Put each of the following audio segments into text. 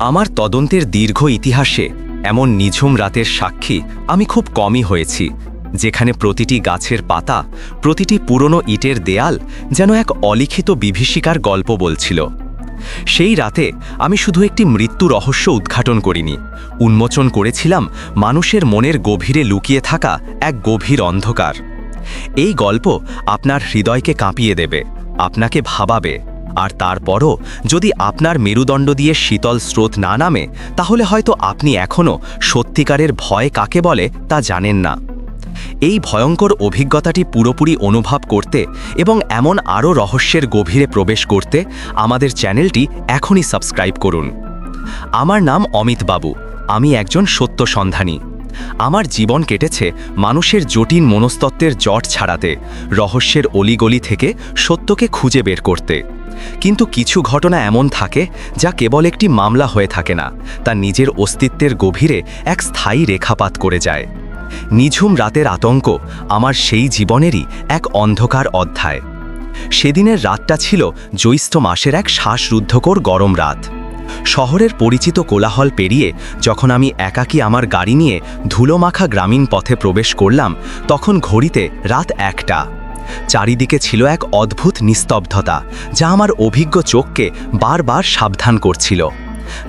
আমার তদন্তের দীর্ঘ ইতিহাসে এমন নিঝুম রাতের সাক্ষী আমি খুব কমই হয়েছি, যেখানে প্রতিটি গাছের পাতা, প্রতিটি পুরনো ইটের দেয়াল যেন এক অলিখিত বিভীষিকার গল্প বলছিল। সেই রাতে আমি শুধু একটি মৃত্যু রহস্য উদ্ঘাটন করিনি, উন্মোচন করেছিলাম মানুষের মনের গভীরে লুকিয়ে থাকা এক গভীর অন্ধকার। এই গল্প আপনার হৃদয়কে কাঁপিয়ে দেবে, আপনাকে ভাবাবে। আর তারপরও যদি আপনার মেরুদণ্ড দিয়ে শীতল স্রোত না নামে, তাহলে হয়তো আপনি এখনও সত্যিকারের ভয় কাকে বলে তা জানেন না। এই ভয়ঙ্কর অভিজ্ঞতাটি পুরোপুরি অনুভব করতে এবং এমন আরও রহস্যের গভীরে প্রবেশ করতে আমাদের চ্যানেলটি এখনই সাবস্ক্রাইব করুন। আমার নাম অমিত বাবু, আমি একজন সত্য সন্ধানী। আমার জীবন কেটেছে মানুষের জটিল মনস্তত্ত্বের জট ছাড়াতে, রহস্যের অলিগলি থেকে সত্যকে খুঁজে বের করতে। কিন্তু কিছু ঘটনা এমন থাকে যা কেবল একটি মামলা হয়ে থাকে না, তা নিজের অস্তিত্বের গভীরে এক স্থায়ী রেখাপাত করে যায়। নিঝুম রাতের আতঙ্ক আমার সেই জীবনেরই এক অন্ধকার অধ্যায়। সেদিনের রাতটা ছিল জ্যৈষ্ঠ মাসের এক শ্বাসরুদ্ধকর গরম রাত। শহরের পরিচিত কোলাহল পেরিয়ে যখন আমি একাকী আমার গাড়ি নিয়ে ধুলোমাখা গ্রামীণ পথে প্রবেশ করলাম, তখন ঘড়িতে রাত একটা। চারিদিকে ছিল এক অদ্ভুত নিস্তব্ধতা, যা আমার অভিজ্ঞ চোখকে বারবার সাবধান করছিল।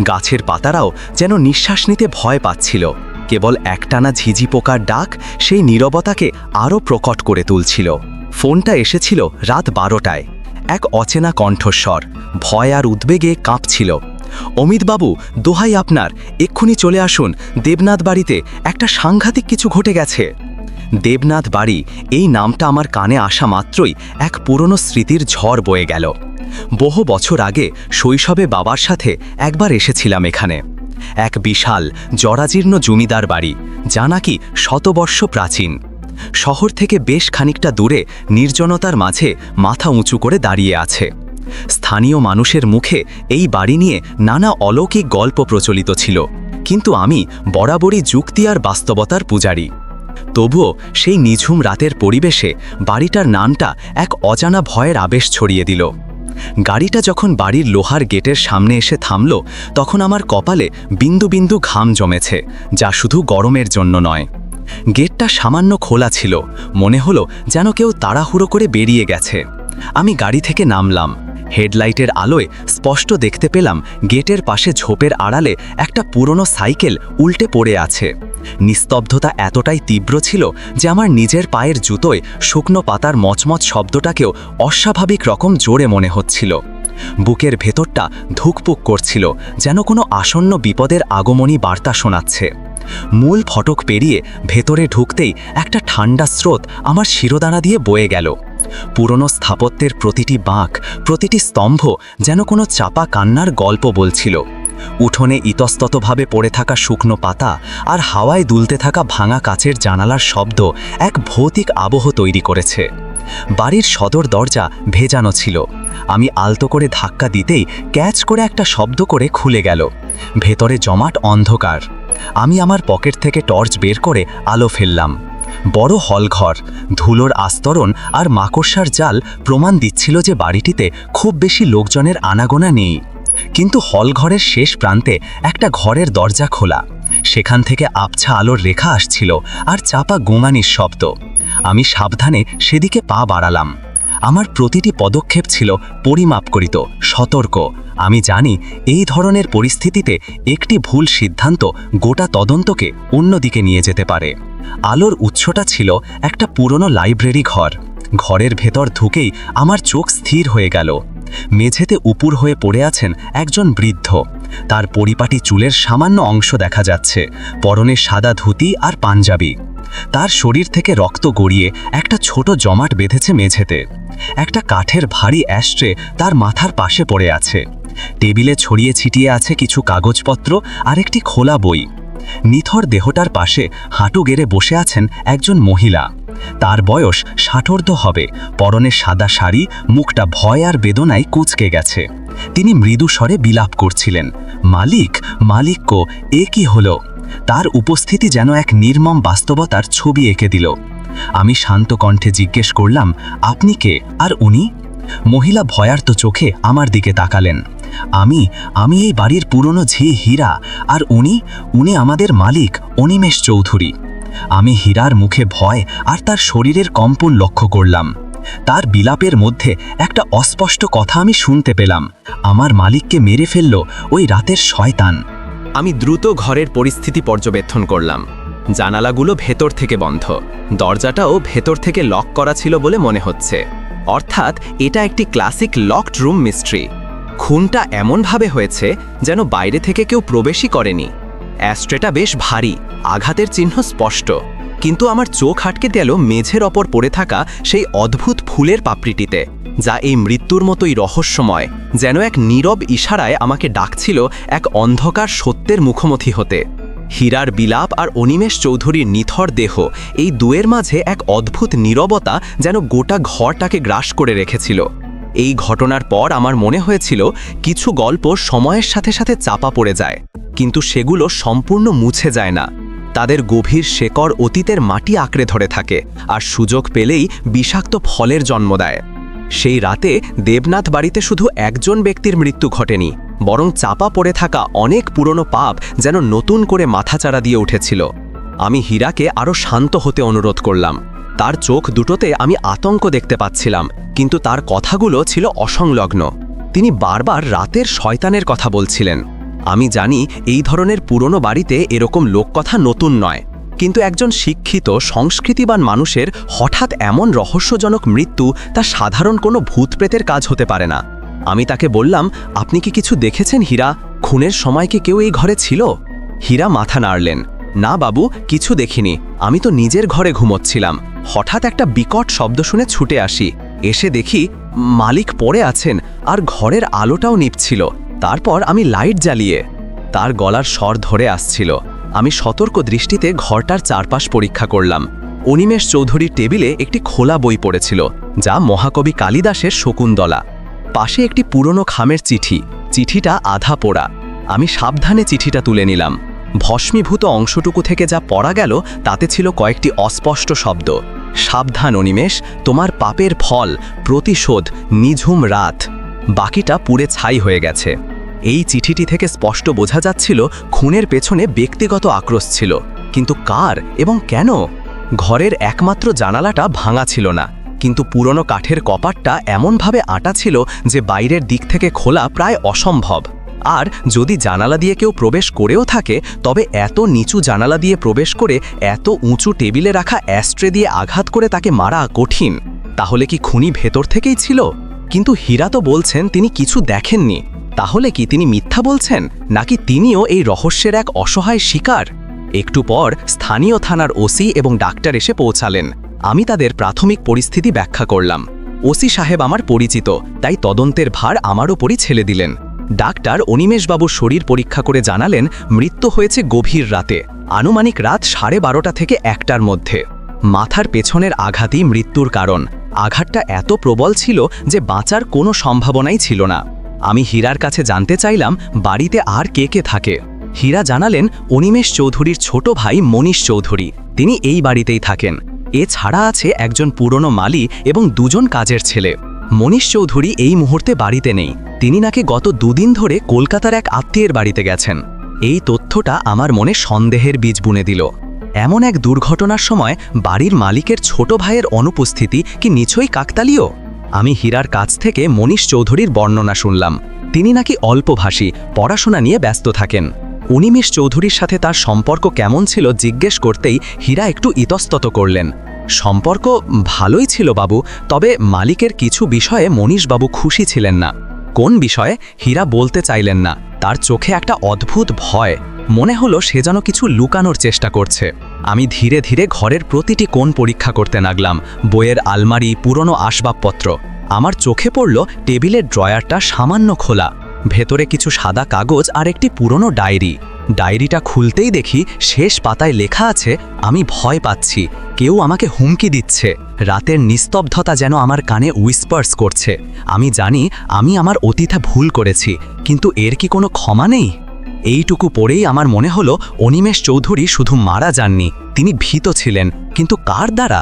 গাছের পাতারাও যেন নিঃশ্বাস নিতে ভয় পাচ্ছিল। কেবল একটানা ঝিঝি পোকার ডাক সেই নীরবতাকে আরও প্রকট করে তুলছিল। ফোনটা এসেছিল রাত বারোটায়। এক অচেনা কণ্ঠস্বর, ভয় আর উদ্বেগে কাঁপছিল। অমিতবাবু, দোহাই আপনার, এক্ষুনি চলে আসুন, দেবনাথ বাড়িতে একটা সাংঘাতিক কিছু ঘটে গেছে। দেবনাথ বাড়ি, এই নামটা আমার কানে আসা মাত্রই এক পুরনো স্মৃতির ঝড় বয়ে গেল। বহু বছর আগে শৈশবে বাবার সাথে একবার এসেছিলাম এখানে। এক বিশাল, জরাজীর্ণ জমিদার বাড়ি, যা নাকি শতবর্ষ প্রাচীন। শহর থেকে বেশ খানিকটা দূরে নির্জনতার মাঝে মাথা উঁচু করে দাঁড়িয়ে আছে। স্থানীয় মানুষের মুখে এই বাড়ি নিয়ে নানা অলৌকিক গল্প প্রচলিত ছিল। কিন্তু আমি বরাবরই যুক্তি আর বাস্তবতার পূজারী। তবুও সেই নিঝুম রাতের পরিবেশে বাড়িটার নামটা এক অজানা ভয়ের আবেশ ছড়িয়ে দিল। গাড়িটা যখন বাড়ির লোহার গেটের সামনে এসে থামল, তখন আমার কপালে বিন্দু বিন্দু ঘাম জমেছে, যা শুধু গরমের জন্য নয়। গেটটা সামান্য খোলা ছিল, মনে হলো যেন কেউ তাড়াহুড়ো করে বেরিয়ে গেছে। আমি গাড়ি থেকে নামলাম। হেডলাইটের আলোয় স্পষ্ট দেখতে পেলাম গেটের পাশে ঝোপের আড়ালে একটা পুরনো সাইকেল উল্টে পড়ে আছে। নিস্তব্ধতা এতটাই তীব্র ছিল যে আমার নিজের পায়ের জুতোয় শুকনো পাতার মচমচ শব্দটাকেও অস্বাভাবিক রকম জোরে মনে হচ্ছিল। বুকের ভেতরটা ধুকপুক করছিল যেন কোনো আসন্ন বিপদের আগমনী বার্তা শোনাচ্ছে। মূল ফটক পেরিয়ে ভেতরে ঢুকতেই একটা ঠান্ডা স্রোত আমার শিরোদানা দিয়ে বয়ে গেল। পুরনো স্থাপত্যের প্রতিটি বাঁক, প্রতিটি স্তম্ভ যেন কোনো চাপা কান্নার গল্প বলছিল। উঠোনে ইতস্ততভাবে পড়ে থাকা শুকনো পাতা আর হাওয়ায় দুলতে থাকা ভাঙা কাচের জানালার শব্দ এক ভৌতিক আবহ তৈরি করেছে। বাড়ির সদর দরজা ভেজানো ছিল। আমি আলতো করে ধাক্কা দিতেই ক্যাচ করে একটা শব্দ করে খুলে গেল। ভেতরে জমাট অন্ধকার। আমি আমার পকেট থেকে টর্চ বের করে আলো ফেললাম। বড় হলঘর, ধুলোর আস্তরণ আর মাকড়সার জাল প্রমাণ দিচ্ছিল যে বাড়িটিতে খুব বেশি লোকজনের আনাগোনা নেই। কিন্তু হলঘরের শেষ প্রান্তে একটা ঘরের দরজা খোলা। সেখান থেকে আবছা আলোর রেখা আসছিল আর চাপা গোঙানির শব্দ। আমি সাবধানে সেদিকে পা বাড়ালাম। আমার প্রতিটি পদক্ষেপ ছিল পরিমাপকৃত সতর্ক। আমি জানি এই ধরনের পরিস্থিতিতে একটি ভুল সিদ্ধান্ত গোটা তদন্তকে অন্যদিকে নিয়ে যেতে পারে। আলোর উৎসটা ছিল একটা পুরনো লাইব্রেরি ঘর। ঘরের ভেতর ঢুকেই আমার চোখ স্থির হয়ে গেল। মেঝেতে উপুর হয়ে পড়ে আছেন একজন বৃদ্ধ। তার পরিপাটি চুলের সামান্য অংশ দেখা যাচ্ছে, পরনে সাদা ধুতি আর পাঞ্জাবি। তার শরীর থেকে রক্ত গড়িয়ে একটা ছোট জমাট বেঁধেছে মেঝেতে। একটা কাঠের ভারী অ্যাস্ট্রে তার মাথার পাশে পড়ে আছে। টেবিলে ছড়িয়ে ছিটিয়ে আছে কিছু কাগজপত্র আর একটি খোলা বই। নিথর দেহটার পাশে হাঁটু গেড়ে বসে আছেন একজন মহিলা। তার বয়স ষাটোর্ধ হবে। পরনে সাদা শাড়ি, মুখটা ভয় আর বেদনায় কুচকে গেছে। তিনি মৃদু স্বরে বিলাপ করছিলেন, মালিক মালিককো এ কি হলো? তার উপস্থিতি যেন এক নির্মম বাস্তবতার ছবি এঁকে দিল। আমি শান্ত কণ্ঠে জিজ্ঞেস করলাম, আপনি কে? আর উনি? মহিলা ভয়ার্ত চোখে আমার দিকে তাকালেন। আমি আমি এই বাড়ির পুরনো ঝি হীরা, আর উনি উনি আমাদের মালিক, অনিমেষ চৌধুরী। আমি হীরার মুখে ভয় আর তার শরীরের কম্পন লক্ষ্য করলাম। তার বিলাপের মধ্যে একটা অস্পষ্ট কথা আমি শুনতে পেলাম। আমার মালিককে মেরে ফেলল ওই রাতের শয়তান। আমি দ্রুত ঘরের পরিস্থিতি পর্যবেক্ষণ করলাম। জানালাগুলো ভেতর থেকে বন্ধ। দরজাটাও ভেতর থেকে লক করা ছিল বলে মনে হচ্ছে। অর্থাৎ এটা একটি ক্লাসিক লকড রুম মিস্ট্রি। খুনটা এমনভাবে হয়েছে যেন বাইরে থেকে কেউ প্রবেশই করেনি। অ্যাস্ট্রেটা বেশ ভারী, আঘাতের চিহ্ন স্পষ্ট। কিন্তু আমার চোখ আটকে গেল মেঝের ওপর পড়ে থাকা সেই অদ্ভুত ফুলের পাপড়িটিতে, যা এই মৃত্যুর মতোই রহস্যময়, যেন এক নীরব ইশারায় আমাকে ডাকছিল এক অন্ধকার সত্যের মুখোমুখি হতে। হীরার বিলাপ আর অনিমেষ চৌধুরীর নিথর দেহ, এই দুয়ের মাঝে এক অদ্ভুত নীরবতা যেন গোটা ঘরটাকে গ্রাস করে রেখেছিল। এই ঘটনার পর আমার মনে হয়েছিল কিছু গল্প সময়ের সাথে সাথে চাপা পড়ে যায়, কিন্তু সেগুলো সম্পূর্ণ মুছে যায় না। তাদের গভীর শেকড় অতীতের মাটি আঁকড়ে ধরে থাকে আর সুযোগ পেলেই বিষাক্ত ফলের জন্ম দেয়। সেই রাতে দেবনাথ বাড়িতে শুধু একজন ব্যক্তির মৃত্যু ঘটেনি, বরং চাপা পড়ে থাকা অনেক পুরনো পাপ যেন নতুন করে মাথাচাড়া দিয়ে উঠেছিল। আমি হীরাকে আরও শান্ত হতে অনুরোধ করলাম। তার চোখ দুটোতে আমি আতঙ্ক দেখতে পাচ্ছিলাম, কিন্তু তার কথাগুলো ছিল অসংলগ্ন। তিনি বারবার রাতের শয়তানের কথা বলছিলেন। আমি জানি এই ধরনের পুরনো বাড়িতে এরকম লোককথা নতুন নয়, কিন্তু একজন শিক্ষিত, সংস্কৃতিবান মানুষের হঠাৎ এমন রহস্যজনক মৃত্যু তা সাধারণ কোনো ভূতপ্রেতের কাজ হতে পারে না। আমি তাকে বললাম, আপনি কি কিছু দেখেছেন, হীরা? খুনের সময় কি কেউ এই ঘরে ছিল? হীরা মাথা নাড়লেন, না বাবু, কিছু দেখিনি। আমি তো নিজের ঘরে ঘুমোচ্ছিলাম। হঠাৎ একটা বিকট শব্দ শুনে ছুটে আসি। এসে দেখি মালিক পড়ে আছেন আর ঘরের আলোটাও নিপছিল। তারপর আমি লাইট জ্বালিয়ে তার গলার স্বর ধরে আসছিল। আমি সতর্ক দৃষ্টিতে ঘরটার চারপাশ পরীক্ষা করলাম। অনিমেষ চৌধুরীর টেবিলে একটি খোলা বই পড়েছিল, যা মহাকবি কালিদাসের শকুন্তলা। পাশে একটি পুরনো খামের চিঠি, চিঠিটা আধা পোড়া। আমি সাবধানে চিঠিটা তুলে নিলাম। ভস্মীভূত অংশটুকু থেকে যা পড়া গেল, তাতে ছিল কয়েকটি অস্পষ্ট শব্দ। সাবধান অনিমেষ, তোমার পাপের ফল, প্রতিশোধ, নিঝুম রাত। বাকিটা পুড়ে ছাই হয়ে গেছে। এই চিঠিটি থেকে স্পষ্ট বোঝা যাচ্ছিল, খুনের পেছনে ব্যক্তিগত আক্রোশ ছিল। কিন্তু কার এবং কেন? ঘরের একমাত্র জানালাটা ভাঙা ছিল না। কিন্তু পুরনো কাঠের কপাটটা এমনভাবে আটা ছিল যে বাইরের দিক থেকে খোলা প্রায় অসম্ভব। আর যদি জানালা দিয়ে কেউ প্রবেশ করেও থাকে, তবে এত নিচু জানালা দিয়ে প্রবেশ করে এত উঁচু টেবিলে রাখা অ্যাস্ট্রে দিয়ে আঘাত করে তাকে মারা কঠিন। তাহলে কি খুনি ভেতর থেকেই ছিল? কিন্তু হীরা তো বলছেন তিনি কিছু দেখেননি। তাহলে কি তিনি মিথ্যা বলছেন? নাকি তিনিও এই রহস্যের এক অসহায় শিকার? একটু পর স্থানীয় থানার ওসি এবং ডাক্তার এসে পৌঁছালেন। আমি তাদের প্রাথমিক পরিস্থিতি ব্যাখ্যা করলাম। ওসি সাহেব আমার পরিচিত, তাই তদন্তের ভার আমার ওপরই ছেলে দিলেন। ডাক্তার অনিমেষবাবুর শরীর পরীক্ষা করে জানালেন, মৃত্যু হয়েছে গভীর রাতে, আনুমানিক রাত সাড়ে বারোটা থেকে একটার মধ্যে। মাথার পেছনের আঘাতই মৃত্যুর কারণ। আঘাতটা এত প্রবল ছিল যে বাঁচার কোনো সম্ভাবনাই ছিল না। আমি হীরার কাছে জানতে চাইলাম, বাড়িতে আর কে কে থাকে? হীরা জানালেন, অনিমেষ চৌধুরীর ছোট ভাই মনীষ চৌধুরী, তিনি এই বাড়িতেই থাকেন। এছাড়া আছে একজন পুরনো মালি এবং দুজন কাজের ছেলে। মনীষ চৌধুরী এই মুহূর্তে বাড়িতে নেই। তিনি নাকি গত দুদিন ধরে কলকাতার এক আত্মীয়ের বাড়িতে গেছেন। এই তথ্যটা আমার মনে সন্দেহের বীজ বুনে দিল। এমন এক দুর্ঘটনার সময় বাড়ির মালিকের ছোট ভাইয়ের অনুপস্থিতি কি নিছই কাকতালীয়? আমি হীরার কাছ থেকে মনীষ চৌধুরীর বর্ণনা শুনলাম। তিনি নাকি অল্পভাষী, পড়াশোনা নিয়ে ব্যস্ত থাকেন। অনিমেষ চৌধুরীর সাথে তার সম্পর্ক কেমন ছিল জিজ্ঞেস করতেই হীরা একটু ইতস্তত করলেন। সম্পর্ক ভালোই ছিল বাবু, তবে মালিকের কিছু বিষয়ে মনীষবাবু খুশি ছিলেন না। কোন বিষয়ে হীরা বলতে চাইলেন না, তার চোখে একটা অদ্ভুত ভয়, মনে হলো সে যেন কিছু লুকানোর চেষ্টা করছে। আমি ধীরে ধীরে ঘরের প্রতিটি কোণ পরীক্ষা করতে লাগলাম, বইয়ের আলমারি, পুরনো আসবাবপত্র। আমার চোখে পড়ল টেবিলের ড্রয়ারটা সামান্য খোলা। ভেতরে কিছু সাদা কাগজ আর একটি পুরনো ডায়েরি। ডায়েরিটা খুলতেই দেখি শেষ পাতায় লেখা আছে, আমি ভয় পাচ্ছি। কেউ আমাকে হুমকি দিচ্ছে। রাতের নিস্তব্ধতা যেন আমার কানে উইস্পার্স করছে। আমি জানি আমি আমার অতীতে ভুল করেছি, কিন্তু এর কি কোনো ক্ষমা নেই? এইটুকু পড়েই আমার মনে হলো অনিমেষ চৌধুরী শুধু মারা যাননি, তিনি ভীত ছিলেন, কিন্তু কার দ্বারা?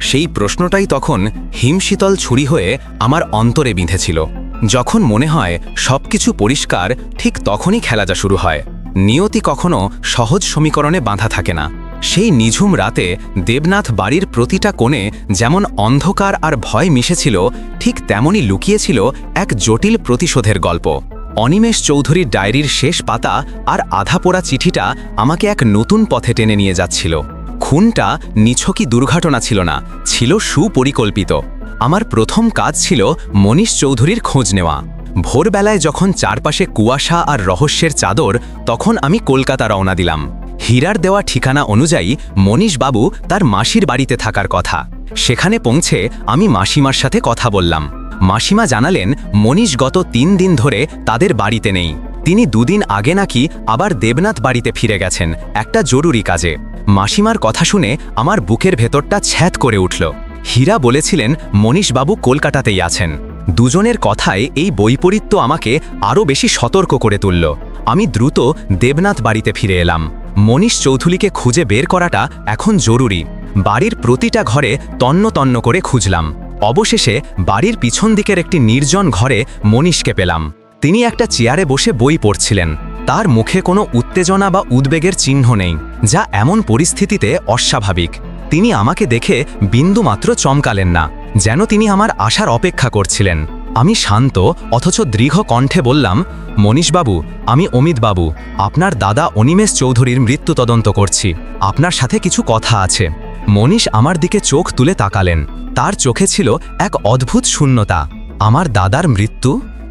সেই প্রশ্নটাই তখন হিমশীতল ছুরি হয়ে আমার অন্তরে বিঁধেছিল। যখন মনে হয় সবকিছু পরিষ্কার, ঠিক তখনই খেলাটা শুরু হয়। নিয়তি কখনো সহজ সমীকরণে বাঁধা থাকে না। সেই নিঝুম রাতে দেবনাথ বাড়ির প্রতিটা কোণে যেমন অন্ধকার আর ভয় মিশেছিল, ঠিক তেমনই লুকিয়েছিল এক জটিল প্রতিশোধের গল্প। অনিমেষ চৌধুরীর ডায়েরির শেষ পাতা আর আধা পোড়া চিঠিটা আমাকে এক নতুন পথে টেনে নিয়ে যাচ্ছিল। খুনটা নিছকই দুর্ঘটনা ছিল না, ছিল সুপরিকল্পিত। আমার প্রথম কাজ ছিল মনীষ চৌধুরীর খোঁজ নেওয়া। ভোরবেলায় যখন চারপাশে কুয়াশা আর রহস্যের চাদর, তখন আমি কলকাতা রওনা দিলাম। হীরার দেওয়া ঠিকানা অনুযায়ী মনীষবাবু তার মাসির বাড়িতে থাকার কথা। সেখানে পৌঁছে আমি মাসিমার সাথে কথা বললাম। মাসিমা জানালেন, মনীষ গত তিন দিন ধরে তাদের বাড়িতে নেই। তিনি দুদিন আগে নাকি আবার দেবনাথ বাড়িতে ফিরে গেছেন, একটা জরুরি কাজে। মাসিমার কথা শুনে আমার বুকের ভেতরটা ছ্যাত করে উঠল। হীরা বলেছিলেন, মনীষবাবু কলকাতাতেই আছেন। দুজনের কথায় এই বৈপরীত্য আমাকে আরও বেশি সতর্ক করে তুলল। আমি দ্রুত দেবনাথ বাড়িতে ফিরে এলাম। মনীষ চৌধুরীকে খুঁজে বের করাটা এখন জরুরি। বাড়ির প্রতিটা ঘরে তন্ন তন্ন করে খুঁজলাম। অবশেষে বাড়ির পিছন দিকের একটি নির্জন ঘরে মনীষকে পেলাম। তিনি একটা চেয়ারে বসে বই পড়ছিলেন। তার মুখে কোনো উত্তেজনা বা উদ্বেগের চিহ্ন নেই, যা এমন পরিস্থিতিতে অস্বাভাবিক। তিনি আমাকে দেখে বিন্দুমাত্র চমকালেন না, যেন তিনি আমার আশার অপেক্ষা করছিলেন। আমি শান্ত, অথচ দৃঢ় কণ্ঠে বললাম, মনীষবাবু, আমি অমিতবাবু, আপনার দাদা অনিমেষ চৌধুরীর মৃত্যু তদন্ত করছি, আপনার সাথে কিছু কথা আছে। মনীষ আমার দিকে চোখ তুলে তাকালেন, তার চোখে ছিল এক অদ্ভুত শূন্যতা। আমার দাদার মৃত্যু?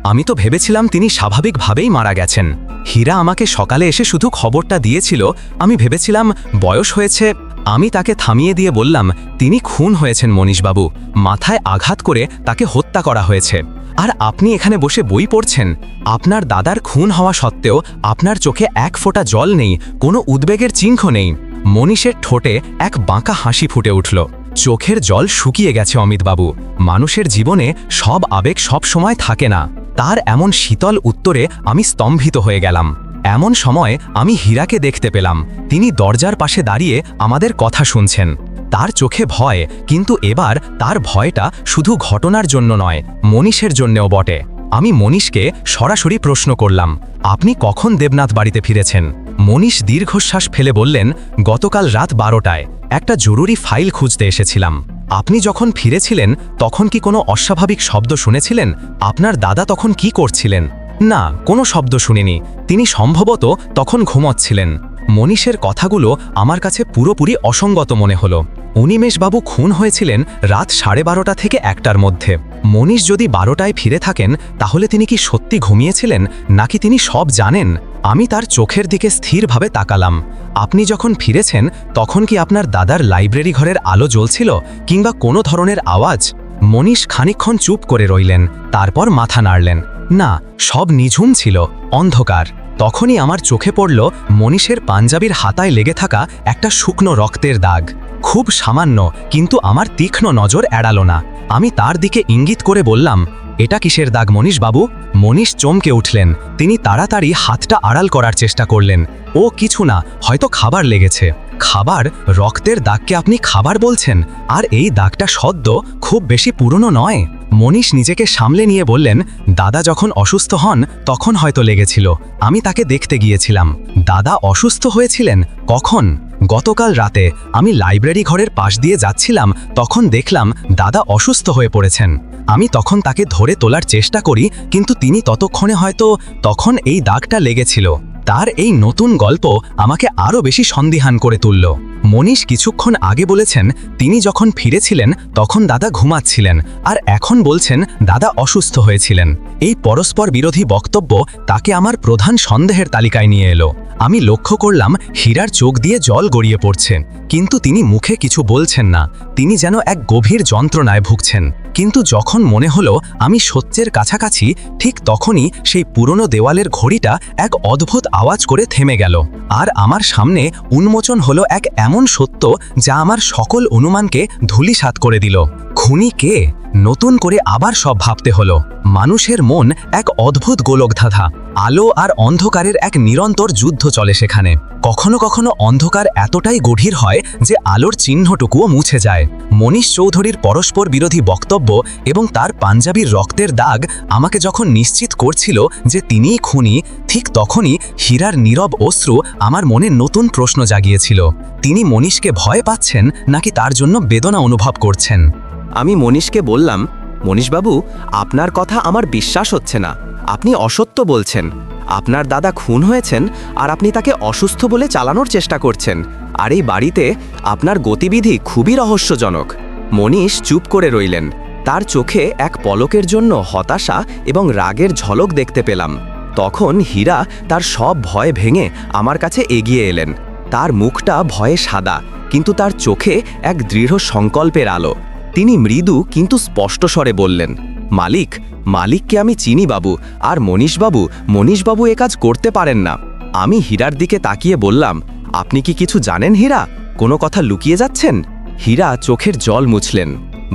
আমি তো ভেবেছিলাম তিনি স্বাভাবিকভাবেই মারা গেছেন। হীরা আমাকে সকালে এসে শুধু খবরটা দিয়েছিল, আমি ভেবেছিলাম বয়স হয়েছে আমি তাকে থামিয়ে দিয়ে বললাম, তিনি খুন হয়েছেন মনীষবাবু। মাথায় আঘাত করে তাকে হত্যা করা হয়েছে। আর আপনি এখানে বসে বই পড়ছেন। আপনার দাদার খুন হওয়া সত্ত্বেও আপনার চোখে এক ফোঁটা জল নেই, কোনো উদ্বেগের চিহ্ন নেই। মনীষের ঠোঁটে এক বাঁকা হাসি ফুটে উঠল। চোখের জল শুকিয়ে গেছে অমিতবাবু। মানুষের জীবনে সব আবেগ সব সময় থাকে না। তার এমন শীতল উত্তরে আমি স্তম্ভিত হয়ে গেলাম। এমন সময় আমি হীরাকে দেখতে পেলাম। তিনি দরজার পাশে দাঁড়িয়ে আমাদের কথা শুনছেন। তার চোখে ভয়, কিন্তু এবার তার ভয়টা শুধু ঘটনার জন্য নয়, মনীষের জন্যেও বটে। আমি মনীষকে সরাসরি প্রশ্ন করলাম, আপনি কখন দেবনাথ বাড়িতে ফিরেছেন? মনীষ দীর্ঘশ্বাস ফেলে বললেন, গতকাল রাত বারোটায়। একটা জরুরি ফাইল খুঁজতে এসেছিলাম। আপনি যখন ফিরেছিলেন, তখন কি কোনো অস্বাভাবিক শব্দ শুনেছিলেন? আপনার দাদা তখন কি করছিলেন? না, কোনো শব্দ শুনিনি। তিনি সম্ভবত তখন ঘুমোচ্ছিলেন। মনীষের কথাগুলো আমার কাছে পুরোপুরি অসঙ্গত মনে হলো। অনিমেষবাবু খুন হয়েছিলেন রাত সাড়ে বারোটা থেকে একটার মধ্যে। মনীষ যদি বারোটায় ফিরে থাকেন, তাহলে তিনি কি সত্যি ঘুমিয়েছিলেন, নাকি তিনি সব জানেন? আমি তার চোখের দিকে স্থিরভাবে তাকালাম। আপনি যখন ফিরেছেন, তখন কি আপনার দাদার লাইব্রেরি ঘরের আলো জ্বলছিল, কিংবা কোনো ধরনের আওয়াজ? মনীষ খানিক্ষণ চুপ করে রইলেন, তারপর মাথা নাড়লেন। না, সব নিঝুম ছিল, অন্ধকার। তখনই আমার চোখে পড়ল মনীষের পাঞ্জাবির হাতায় লেগে থাকা একটা শুকনো রক্তের দাগ। খুব সামান্য, কিন্তু আমার তীক্ষ্ণ নজর এড়ালো না। আমি তার দিকে ইঙ্গিত করে বললাম, এটা কিসের দাগ মনীষ বাবু? মনীষ চমকে উঠলেন। তিনি তাড়াতাড়ি হাতটা আড়াল করার চেষ্টা করলেন। ও, কিছু না, হয়তো খাবার লেগেছে। খাবার? রক্তের দাগকে আপনি খাবার বলছেন? আর এই দাগটা সদ্য খুব বেশি পুরনো নয়। মনীষ নিজেকে সামলে নিয়ে বললেন, দাদা যখন অসুস্থ হন, তখন হয়তো লেগেছিল। আমি তাকে দেখতে গিয়েছিলাম। দাদা অসুস্থ হয়েছিলেন? কখন? গতকাল রাতে। আমি লাইব্রেরি ঘরের পাশ দিয়ে যাচ্ছিলাম, তখন দেখলাম দাদা অসুস্থ হয়ে পড়েছেন। আমি তখন তাকে ধরে তোলার চেষ্টা করি, কিন্তু তিনি ততক্ষণে হয়তো তখন এই দাগটা লেগেছিল। তার এই নতুন গল্প আমাকে আরও বেশি সন্দিহান করে তুলল। মনীষ কিছুক্ষণ আগে বলেছেন, তিনি যখন ফিরেছিলেন, তখন দাদা ঘুমাচ্ছিলেন, আর এখন বলছেন, দাদা অসুস্থ হয়েছিলেন। এই পরস্পর বিরোধী বক্তব্য তাকে আমার প্রধান সন্দেহের তালিকায় নিয়ে এলো। আমি লক্ষ্য করলাম, হীরার চোখ দিয়ে জল গড়িয়ে পড়ছে, কিন্তু তিনি মুখে কিছু বলছেন না। তিনি যেন এক গভীর যন্ত্রণায় ভুগছেন। কিন্তু যখন মনে হলো আমি সত্যের কাছাকাছি, ঠিক তখনই সেই পুরনো দেওয়ালের ঘড়িটা এক অদ্ভুত আওয়াজ করে থেমে গেল। আর আমার সামনে উন্মোচন হলো এক এমন সত্য যা আমার সকল অনুমানকে ধূলিসাৎ করে দিল। খুনি কে? নতুন করে আবার সব ভাবতে হলো। মানুষের মন এক অদ্ভুত গোলকধাঁধা। আলো আর অন্ধকারের এক নিরন্তর যুদ্ধ চলে সেখানে। কখনো কখনো অন্ধকার এতটাই গভীর হয় যে আলোর চিহ্নটুকুও মুছে যায়। মনীষ চৌধুরীর পরস্পর বিরোধী বক্তব্য এবং তার পাঞ্জাবির রক্তের দাগ আমাকে যখন নিশ্চিত করছিল যে তিনিই খুনি, ঠিক তখনই হীরার নীরব অশ্রু আমার মনে নতুন প্রশ্ন জাগিয়েছিল। তিনি মনীষকে ভয় পাচ্ছেন নাকি তার জন্য বেদনা অনুভব করছেন? আমি মনীষকে বললাম, মনীষবাবু, আপনার কথা আমার বিশ্বাস হচ্ছে না। আপনি অসত্য বলছেন। আপনার দাদা খুন হয়েছেন আর আপনি তাকে অসুস্থ বলে চালানোর চেষ্টা করছেন। আর এই বাড়িতে আপনার গতিবিধি খুবই রহস্যজনক। মনীষ চুপ করে রইলেন। তার চোখে এক পলকের জন্য হতাশা এবং রাগের ঝলক দেখতে পেলাম। তখন হীরা তার সব ভয় ভেঙে আমার কাছে এগিয়ে এলেন। তার মুখটা ভয়ে সাদা, কিন্তু তার চোখে এক দৃঢ় সংকল্পের আলো। তিনি মৃদু কিন্তু স্পষ্ট স্বরে বললেন, মালিক, মালিককে আমি চিনি বাবু, আর মনীষবাবু মনীষবাবু এ কাজ করতে পারেন না। আমি হীরার দিকে তাকিয়ে বললাম, আপনি কি কিছু জানেন হীরা? কোনো কথা লুকিয়ে যাচ্ছেন? হীরা চোখের জল মুছলেন,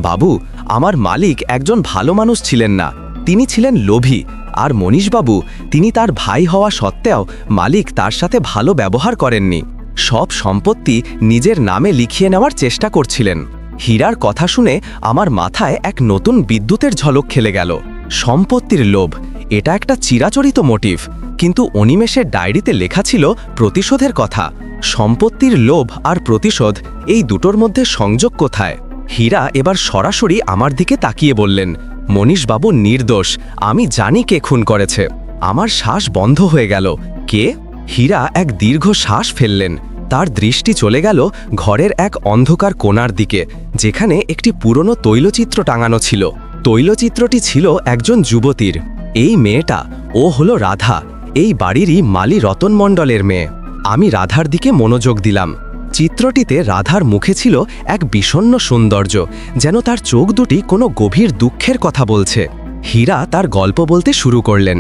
বাবু, আমার মালিক একজন ভালো মানুষ ছিলেন না। তিনি ছিলেন লোভী, আর মনীষবাবু, তিনি তার ভাই হওয়া সত্ত্বেও মালিক তার সাথে ভালো ব্যবহার করেননি। সব সম্পত্তি নিজের নামে লিখিয়ে নেওয়ার চেষ্টা করছিলেন। হীরার কথা শুনে আমার মাথায় এক নতুন বিদ্যুতের ঝলক খেলে গেল। সম্পত্তির লোভ, এটা একটা চিরাচরিত মোটিভ, কিন্তু অনিমেষের ডায়েরিতে লেখা ছিল প্রতিশোধের কথা। সম্পত্তির লোভ আর প্রতিশোধ, এই দুটোর মধ্যে সংযোগ কোথায়? হীরা এবার সরাসরি আমার দিকে তাকিয়ে বললেন, মনীষবাবু নির্দোষ, আমি জানি কে খুন করেছে। আমার শ্বাস বন্ধ হয়ে গেল। কে? হীরা এক দীর্ঘ শ্বাস ফেললেন। তার দৃষ্টি চলে গেল ঘরের এক অন্ধকার কোণার দিকে, যেখানে একটি পুরনো তৈলচিত্র টাঙানো ছিল। তৈলচিত্রটি ছিল একজন যুবতীর। এই মেয়েটা, ও হলো রাধা, এই বাড়িরই মালি রতন মণ্ডলের মেয়ে। আমি রাধার দিকে মনোযোগ দিলাম। চিত্রটিতে রাধার মুখে ছিল এক বিষণ্ণ সৌন্দর্য, যেন তার চোখ দুটি কোনো গভীর দুঃখের কথা বলছে। হীরা তার গল্প বলতে শুরু করলেন।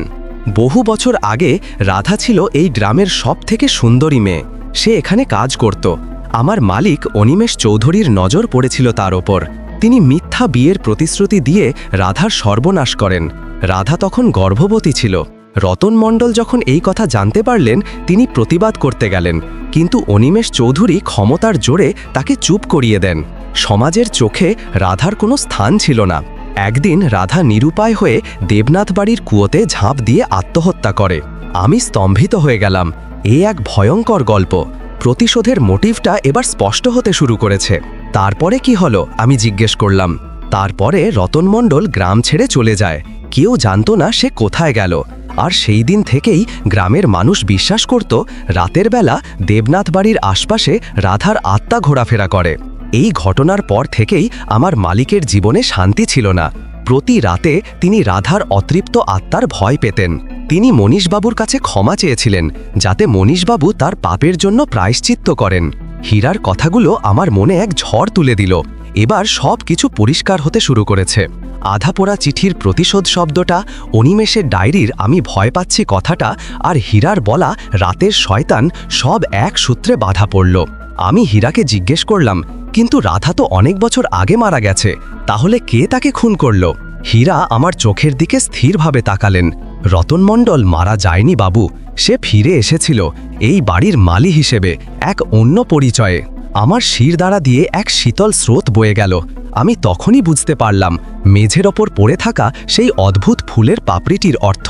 বহু বছর আগে রাধা ছিল এই গ্রামের সব থেকে সুন্দরী মেয়ে। সে এখানে কাজ করত। আমার মালিক অনিমেষ চৌধুরীর নজর পড়েছিল তার ওপর। তিনি মিথ্যা বিয়ের প্রতিশ্রুতি দিয়ে রাধার সর্বনাশ করেন। রাধা তখন গর্ভবতী ছিল। রতন মণ্ডল যখন এই কথা জানতে পারলেন, তিনি প্রতিবাদ করতে গেলেন। কিন্তু অনিমেষ চৌধুরী ক্ষমতার জোরে তাকে চুপ করিয়ে দেন। সমাজের চোখে রাধার কোনো স্থান ছিল না। একদিন রাধা নিরুপায় হয়ে দেবনাথ বাড়ির কুয়োতে ঝাঁপ দিয়ে আত্মহত্যা করে। আমি স্তম্ভিত হয়ে গেলাম। এ এক ভয়ঙ্কর গল্প। প্রতিশোধের মোটিভটা এবার স্পষ্ট হতে শুরু করেছে। তারপরে কি হলো, আমি জিজ্ঞেস করলাম। তারপরে রতন মণ্ডল গ্রাম ছেড়ে চলে যায়। কেউ জানতো না সে কোথায় গেল। আর সেই দিন থেকেই গ্রামের মানুষ বিশ্বাস করত, রাতের বেলা দেবনাথ বাড়ির আশপাশে রাধার আত্মা ঘোরাফেরা করে। এই ঘটনার পর থেকেই আমার মালিকের জীবনে শান্তি ছিল না। প্রতি রাতে তিনি রাধার অতৃপ্ত আত্মার ভয় পেতেন। তিনি মনীষবাবুর কাছে ক্ষমা চেয়েছিলেন, যাতে মনীষবাবু তার পাপের জন্য প্রায়শ্চিত্ত করেন। হীরার কথাগুলো আমার মনে এক ঝড় তুলে দিল। এবার সব কিছু পরিষ্কার হতে শুরু করেছে। আধাপোড়া চিঠির প্রতিশোধ শব্দটা, অনিমেষের ডায়েরির আমি ভয় পাচ্ছি কথাটা আর হীরার বলা রাতের শয়তান সব এক সূত্রে বাধা পড়ল। আমি হীরাকে জিজ্ঞেস করলাম কিন্তু রাধা তো অনেক বছর আগে মারা গেছে। তাহলে কে তাকে খুন করল? হীরা আমার চোখের দিকে স্থিরভাবে তাকালেন। রতন মণ্ডল মারা যায়নি বাবু, সে ফিরে এসেছিল এই বাড়ির মালি হিসেবে এক অন্য পরিচয়ে। আমার শিরদাঁড়া দিয়ে এক শীতল স্রোত বয়ে গেল। আমি তখনই বুঝতে পারলাম, মেঝের ওপর পড়ে থাকা সেই অদ্ভুত ফুলের পাপড়িটির অর্থ।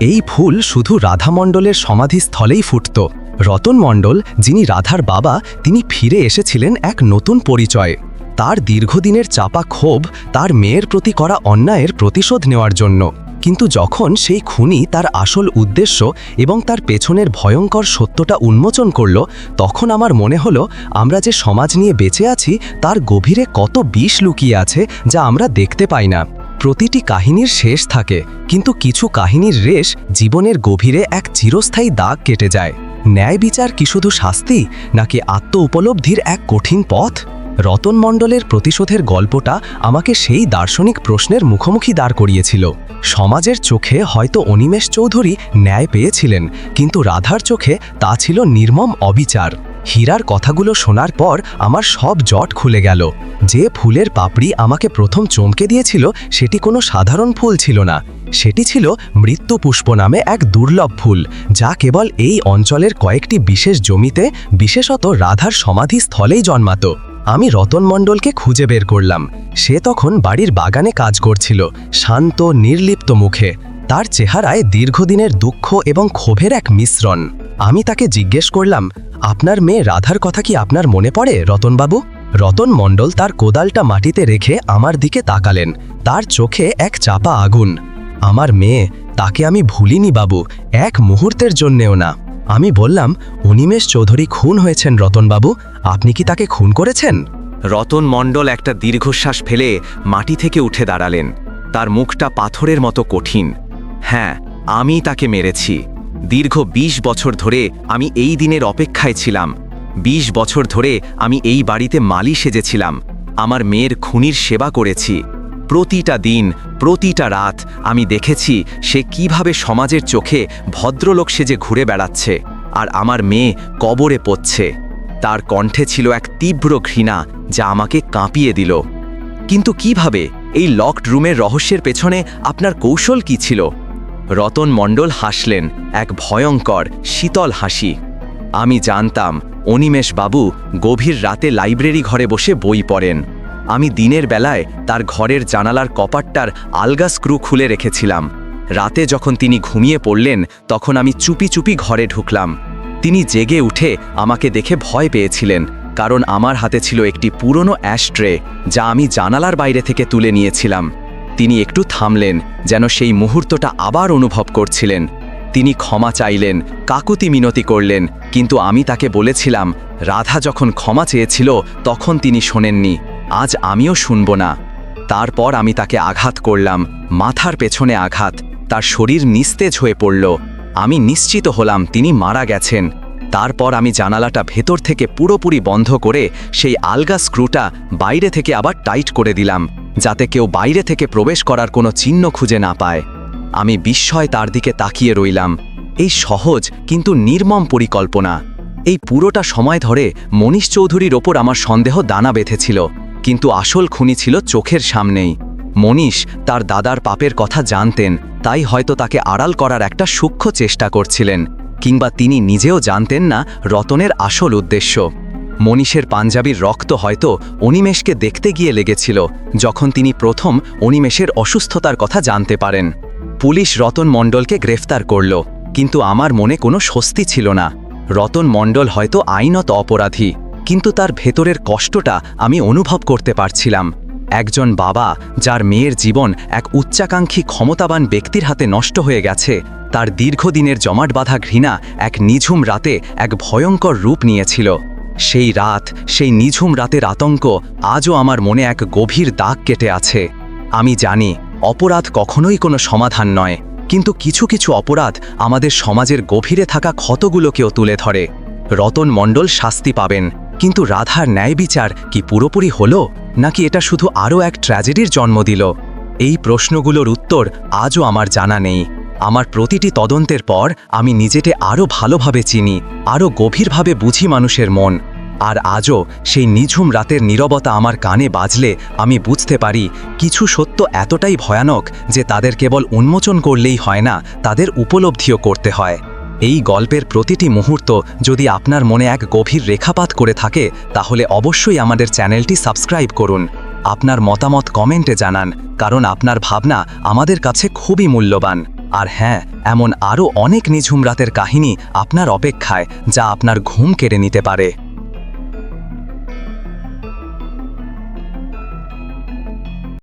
এই ফুল শুধু রাধামণ্ডলের সমাধিস্থলেই ফুটত। রতন মণ্ডল, যিনি রাধার বাবা, তিনি ফিরে এসেছিলেন এক নতুন পরিচয়ে। তার দীর্ঘদিনের চাপা ক্ষোভ, তার মেয়ের প্রতি করা অন্যায়ের প্রতিশোধ নেওয়ার জন্য। কিন্তু যখন সেই খুনি তার আসল উদ্দেশ্য এবং তার পেছনের ভয়ঙ্কর সত্যটা উন্মোচন করল, তখন আমার মনে হলো, আমরা যে সমাজ নিয়ে বেঁচে আছি, তার গভীরে কত বিষ লুকিয়ে আছে, যা আমরা দেখতে পাই না। প্রতিটি কাহিনীর শেষ থাকে, কিন্তু কিছু কাহিনীর রেশ জীবনের গভীরে এক চিরস্থায়ী দাগ কেটে যায়। ন্যায় বিচার কি শুধু শাস্তি, নাকি আত্ম উপলব্ধির এক কঠিন পথ? রতন মণ্ডলের প্রতিশোধের গল্পটা আমাকে সেই দার্শনিক প্রশ্নের মুখোমুখি দাঁড় করিয়েছিল। সমাজের চোখে হয়তো অনিমেষ চৌধুরী ন্যায় পেয়েছিলেন, কিন্তু রাধার চোখে তা ছিল নির্মম অবিচার। হীরার কথাগুলো শোনার পর আমার সব জট খুলে গেল। যে ফুলের পাপড়ি আমাকে প্রথম চমকে দিয়েছিল, সেটি কোনো সাধারণ ফুল ছিল না। সেটি ছিল মৃত্যু পুষ্প নামে এক দুর্লভ ফুল, যা কেবল এই অঞ্চলের কয়েকটি বিশেষ জমিতে, বিশেষত রাধার সমাধিস্থলেই জন্মাত। আমি রতন মণ্ডলকে খুঁজে বের করলাম। সে তখন বাড়ির বাগানে কাজ করছিল, শান্ত, নির্লিপ্ত মুখে। তার চেহারায় দীর্ঘদিনের দুঃখ এবং ক্ষোভের এক মিশ্রণ। আমি তাকে জিজ্ঞেস করলাম আপনার মেয়ে রাধার কথা কি আপনার মনে পড়ে, রতনবাবু? রতন মণ্ডল তার কোদালটা মাটিতে রেখে আমার দিকে তাকালেন। তার চোখে এক চাপা আগুন। আমার মেয়ে, তাকে আমি ভুলিনি বাবু, এক মুহূর্তের জন্যেও না। আমি বললাম, অনিমেষ চৌধুরী খুন হয়েছেন, রতনবাবু। আপনি কি তাকে খুন করেছেন? রতন মণ্ডল একটা দীর্ঘশ্বাস ফেলে মাটি থেকে উঠে দাঁড়ালেন। তার মুখটা পাথরের মতো কঠিন। হ্যাঁ আমি তাকে মেরেছি। দীর্ঘ ২০ বছর ধরে আমি এই দিনের অপেক্ষায় ছিলাম। ২০ বছর ধরে আমি এই বাড়িতে মালি সেজেছিলাম। আমার মেয়ের খুনির সেবা করেছি। প্রতিটা দিন, প্রতিটা রাত আমি দেখেছি সে কীভাবে সমাজের চোখে ভদ্রলোক সেজে ঘুরে বেড়াচ্ছে আর আমার মেয়ে কবরে পড়ছে। তার কণ্ঠে ছিল এক তীব্র ঘৃণা যা আমাকে কাঁপিয়ে দিল। কিন্তু কীভাবে? এই লকড রুমের রহস্যের পেছনে আপনার কৌশল কি ছিল? রতন মণ্ডল হাসলেন, এক ভয়ঙ্কর, শীতল হাসি। আমি জানতাম, অনিমেষ বাবু গভীর রাতে লাইব্রেরি ঘরে বসে বই পড়েন। আমি দিনের বেলায় তার ঘরের জানালার কপাটটার আলগা স্ক্রু খুলে রেখেছিলাম। রাতে যখন তিনি ঘুমিয়ে পড়লেন, তখন আমি চুপি চুপি ঘরে ঢুকলাম। তিনি জেগে উঠে আমাকে দেখে ভয় পেয়েছিলেন, কারণ আমার হাতে ছিল একটি পুরনো অ্যাশট্রে, যা আমি জানালার বাইরে থেকে তুলে নিয়েছিলাম। তিনি একটু থামলেন, যেন সেই মুহূর্তটা আবার অনুভব করছিলেন। তিনি ক্ষমা চাইলেন, কাকুতি মিনতি করলেন, কিন্তু আমি তাকে বলেছিলাম, রাধা যখন ক্ষমা চেয়েছিল, তখন তিনি শোনেননি, আজ আমিও শুনব না। তারপর আমি তাকে আঘাত করলাম, মাথার পেছনে আঘাত, তার শরীর নিস্তেজ হয়ে পড়ল। আমি নিশ্চিত হলাম তিনি মারা গেছেন। তারপর আমি জানালাটা ভেতর থেকে পুরোপুরি বন্ধ করে সেই আলগা স্ক্রুটা বাইরে থেকে আবার টাইট করে দিলাম। যাতে কেউ বাইরে থেকে প্রবেশ করার কোনো চিহ্ন খুঁজে না পায়। আমি বিস্ময় তার দিকে তাকিয়ে রইলাম। এই সহজ কিন্তু নির্মম পরিকল্পনা। এই পুরোটা সময় ধরে মনীষ চৌধুরীর ওপর আমার সন্দেহ দানা বেঁধেছিল, কিন্তু আসল খুনি ছিল চোখের সামনেই। মনীষ তার দাদার পাপের কথা জানতেন, তাই হয়তো তাকে আড়াল করার একটা সূক্ষ্ম চেষ্টা করছিলেন, কিংবা তিনি নিজেও জানতেন না রতনের আসল উদ্দেশ্য। মনীষের পাঞ্জাবির রক্ত হয়তো অনিমেষকে দেখতে গিয়ে লেগেছিল, যখন তিনি প্রথম অনিমেষের অসুস্থতার কথা জানতে পারেন। পুলিশ রতন মণ্ডলকে গ্রেফতার করল, কিন্তু আমার মনে কোনো স্বস্তি ছিল না। রতন মণ্ডল হয়তো আইনত অপরাধী, কিন্তু তার ভেতরের কষ্টটা আমি অনুভব করতে পারছিলাম। একজন বাবা, যার মেয়ের জীবন এক উচ্চাকাঙ্ক্ষী ক্ষমতাবান ব্যক্তির হাতে নষ্ট হয়ে গেছে, তার দীর্ঘদিনের জমাট বাঁধা ঘৃণা এক নিঝুম রাতে এক ভয়ঙ্কর রূপ নিয়েছিল। সেই রাত, সেই নিঝুম রাতের আতঙ্ক আজও আমার মনে এক গভীর দাগ কেটে আছে। আমি জানি, অপরাধ কখনোই কোনো সমাধান নয়, কিন্তু কিছু কিছু অপরাধ আমাদের সমাজের গভীরে থাকা ক্ষতগুলোকেও তুলে ধরে। রতন মণ্ডল শাস্তি পাবেন, কিন্তু রাধার ন্যায় বিচার কি পুরোপুরি হলো, নাকি এটা শুধু আরও এক ট্র্যাজেডির জন্ম দিল? এই প্রশ্নগুলোর উত্তর আজও আমার জানা নেই। আমার প্রতিটি তদন্তের পর আমি নিজেকে আরও ভালোভাবে চিনি, আরও গভীরভাবে বুঝি মানুষের মন। আর আজও সেই নিঝুম রাতের নীরবতা আমার কানে বাজলে আমি বুঝতে পারি কিছু সত্য এতটাই ভয়ানক যে তাদের কেবল উন্মোচন করলেই হয় না, তাদের উপলব্ধিও করতে হয়। এই গল্পের প্রতিটি মুহূর্ত যদি আপনার মনে এক গভীর রেখাপাত করে থাকে, তাহলে অবশ্যই আমাদের চ্যানেলটি সাবস্ক্রাইব করুন। আপনার মতামত কমেন্টে জানান, কারণ আপনার ভাবনা আমাদের কাছে খুবই মূল্যবান। আর হ্যাঁ এমন আরও অনেক নিঝুম রাতের কাহিনী আপনার অপেক্ষায়, যা আপনার ঘুম কেড়ে নিতে পারে।